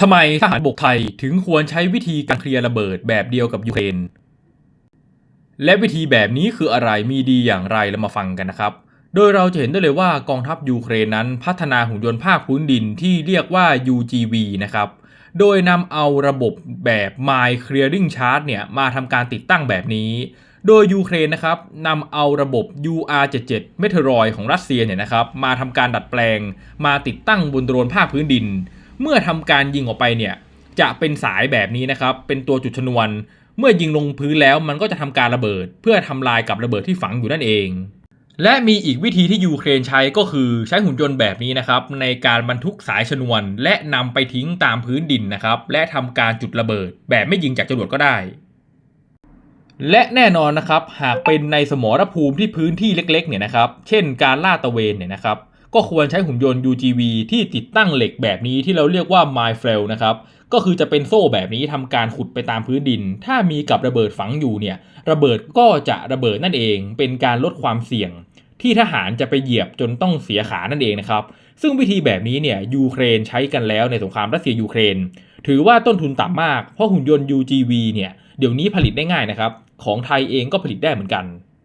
ทำไมทหารบกไทยถึงควรใช้วิธีการเคลียร์ระเบิดแบบเดียวกับยูเครน และวิธีแบบนี้คืออะไรมีดีอย่างไรเรามาฟังกันนะครับ โดยเราจะเห็นได้เลยว่ากองทัพยูเครนนั้นพัฒนาหุ่นยนต์ภาคพื้นดินที่เรียกว่า UGV นะครับ โดยนำเอาระบบแบบ My Clearing Chart เนี่ยมาทำการติดตั้งแบบนี้ โดยยูเครนนะครับนำเอาระบบ UR77 เมทรอยของรัสเซียเนี่ยนะครับมาทำการดัดแปลง มาติดตั้งบนโดรนภาคพื้นดิน เมื่อทำการยิงออกไปเนี่ยจะเป็นสายแบบนี้นะครับเป็นตัวจุดชนวน เมื่อยิงลงพื้นแล้วมันก็จะทำการระเบิด เพื่อทำลายกับระเบิดที่ฝังอยู่นั่นเอง และมีอีกวิธีที่ยูเครนใช้ก็คือใช้หุ่นยนต์แบบนี้นะครับในการบรรทุกสายชนวน และนำไปทิ้งตามพื้นดินนะครับและทำการจุดระเบิด แบบไม่ยิงจากจรวดก็ได้และแน่นอนนะครับหากเป็นในสมรภูมิที่พื้นที่เล็กๆเนี่ยนะครับ เช่นการลาดตะเวนเนี่ยนะครับ ก็ควรใช้หุ่นยนต์ UGV ที่ติดตั้งเหล็กแบบนี้ที่เราเรียกว่า m y f r a i l นะครับ ก็คือจะเป็นโซ่แบบนี้ทำการขุดไปตามพื้นดิน ถ้ามีกับระเบิดฝังอยู่เนี่ย ระเบิดก็จะระเบิดนั่นเอง เป็นการลดความเสี่ยง ที่ทหารจะไปเหยียบจนต้องเสียขานั่นเองนะครับ ซึ่งวิธีแบบนี้เนี่ยยูเครนใช้กันแล้วในสงครามรัสเซียยูเครน ถือว่าต้นทุนต่ำมาก เพราะหุ่นยนต์ UGV เนี่ย เดี๋ยวนี้ผลิตได้ง่ายนะครับ ของไทยเองก็ผลิตได้เหมือนกัน